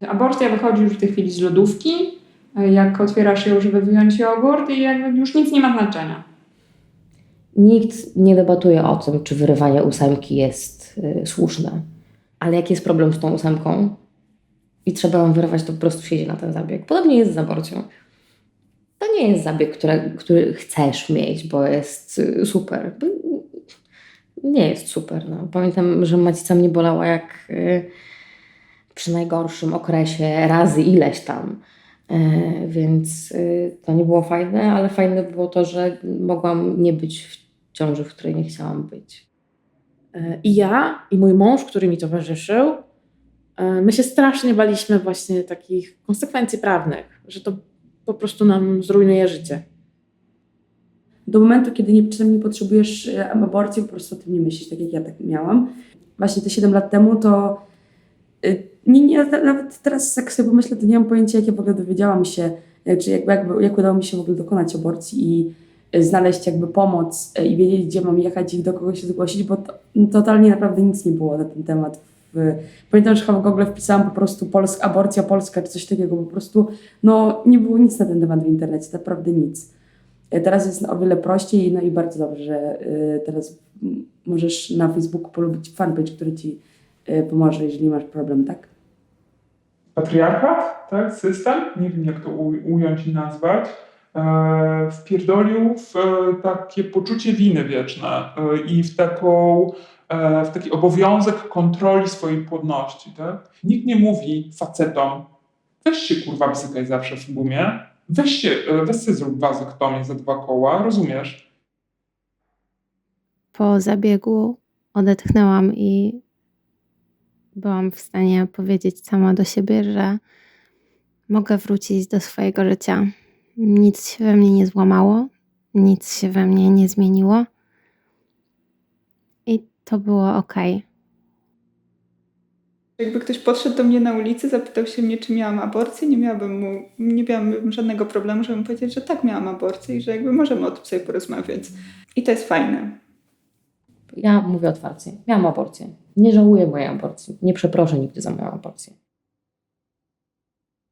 Aborcja wychodzi już w tej chwili z lodówki. Jak otwierasz ją, żeby wyjąć jogurt i jakby już nic nie ma znaczenia. Nikt nie debatuje o tym, czy wyrywanie ósemki jest y, słuszne. Ale jak jest problem z tą ósemką i trzeba ją wyrywać, to po prostu siedzi na ten zabieg. Podobnie jest z aborcją. To nie jest zabieg, które, który chcesz mieć, bo jest y, super. Nie jest super. No. Pamiętam, że macica mnie bolała jak y, przy najgorszym okresie razy ileś tam. E, Więc y, to nie było fajne, ale fajne było to, że mogłam nie być w ciąży, w której nie chciałam być. E, I ja, i mój mąż, który mi towarzyszył, e, my się strasznie baliśmy właśnie takich konsekwencji prawnych, że to po prostu nam zrujnuje życie. do momentu, kiedy nie, czasem nie potrzebujesz aborcji, po prostu o tym nie myślisz, tak jak ja tak miałam. Właśnie te 7 lat temu to e, nie, nie, nawet teraz jak sobie pomyślę, to nie mam pojęcia, jak ja w ogóle dowiedziałam się, e, czy jakby, jakby, jak udało mi się w ogóle dokonać aborcji i e, znaleźć jakby pomoc e, i wiedzieć, gdzie mam jechać i do kogo się zgłosić, bo to, totalnie naprawdę nic nie było na ten temat. Pamiętam, że chyba w Google wpisałam po prostu Polsk, aborcja polska czy coś takiego, po prostu no, nie było nic na ten temat w internecie, naprawdę nic. Teraz jest o wiele prościej, no i bardzo dobrze, że teraz możesz na Facebooku polubić fanpage, który ci pomoże, jeżeli masz problem, tak? Patriarchat, tak, system, nie wiem jak to ująć i nazwać, e, wpierdolił w e, takie poczucie winy wieczne e, i w, taką, w taki obowiązek kontroli swojej płodności. Tak? Nikt nie mówi facetom, weź się kurwa bzykaj zawsze w gumie, weź się, weź się zrób wazektomię za dwa koła, rozumiesz? Po zabiegu odetchnęłam i byłam w stanie powiedzieć sama do siebie, że mogę wrócić do swojego życia. Nic się we mnie nie złamało, nic się we mnie nie zmieniło. I to było ok. Jakby ktoś podszedł do mnie na ulicy, zapytał się mnie, czy miałam aborcję, nie miałabym mu, nie miałabym żadnego problemu, żeby mu powiedzieć, że tak, miałam aborcję i że jakby możemy o tym sobie porozmawiać. I to jest fajne. Ja mówię otwarcie. Miałam aborcję. Nie żałuję mojej aborcji. Nie przeproszę nigdy za moją aborcję.